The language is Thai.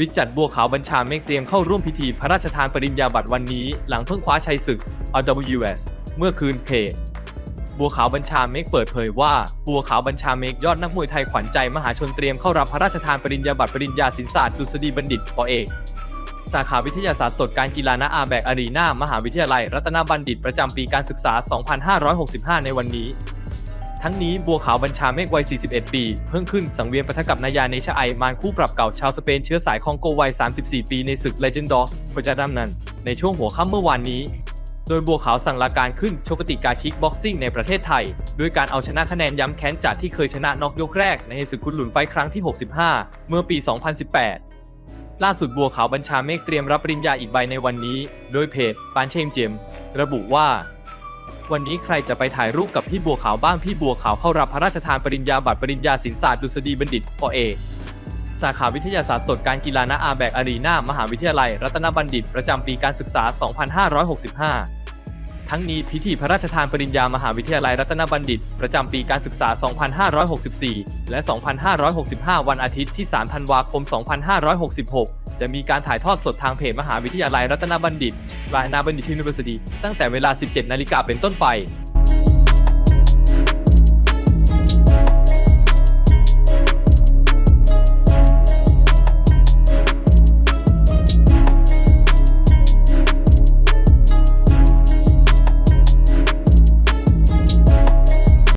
ฟิจัดบัวขาวบัญชาเมฆเตรียมเข้าร่วมพิธีพระราชทานปริญญาบัตรวันนี้ หลังเพิ่งคว้าชัยศึก RWS เมื่อคืนเพจบัวขาวบัญชาเมฆเปิดเผยว่าบัวขาวบัญชาเมฆยอดนักมวยไทยขวัญใจมหาชนเตรียมเข้ารับพระราชทานปริญญาบัตรปริญญาศิลปศาสตร์ดุษฎีบัณฑิตปอเอกสาขาวิทยาศาสตร์สดการกีฬาณอาแบกอารีนามหาวิทยาลัย รัตนบัณฑิตประจำปีการศึกษา 2565 ในวันนี้ ทั้งนี้บัวขาวบัญชาเมฆวัย 41 ปี เพิ่งขึ้นสังเวียนปะทะกับนายาเนชะไอมารคู่ปรับเก่าชาวสเปนเชื้อสายคองโกวัย 34 ปีในศึก Legendos ประจาดำนันในช่วงหัวค่ำเมื่อวานนี้ โดยบัวขาวสั่งลาการขึ้นชกติกาคิกบ็อกซิ่งในประเทศไทย ด้วยการเอาชนะคะแนนย้ำแค้นจากที่เคยชนะน็อกยกแรกในศึกคุณหลุนไฟครั้งที่ 65 เมื่อปี 2018ล่าสุดบัวขาวบัญชาเมฆเตรียมรับปริญญาอีกใบในวันนี้ โดยเพจปานเชงเจม ระบุว่า วันนี้ใครจะไปถ่ายรูปกับพี่บัวขาวบ้างพี่บัวขาวเข้ารับพระราชทานปริญญาบัตรปริญญาศิลปศาสตร์ดุษฎีบัณฑิตปอเอสาขาวิทยาศาสตร์สดการกีฬาณอาแบกอารีนามหาวิทยาลัย รัตนบัณฑิต ประจำปีการศึกษา 2565 ทั้งนี้พิธีพระราชทานปริญญามหาวิทยาลัยรัตนบัณฑิต ประจำปีการศึกษา 2564 และ 2565 วันอาทิตย์ที่ 3 ธันวาคม 2566 จะมีการถ่ายทอดสดทางเพจมหาวิทยาลัยรัตนบัณฑิตรายนาบัณฑิตยูนิเวอร์ซิตี้ตั้งแต่เวลา 17 นาฬิกาเป็นต้นไป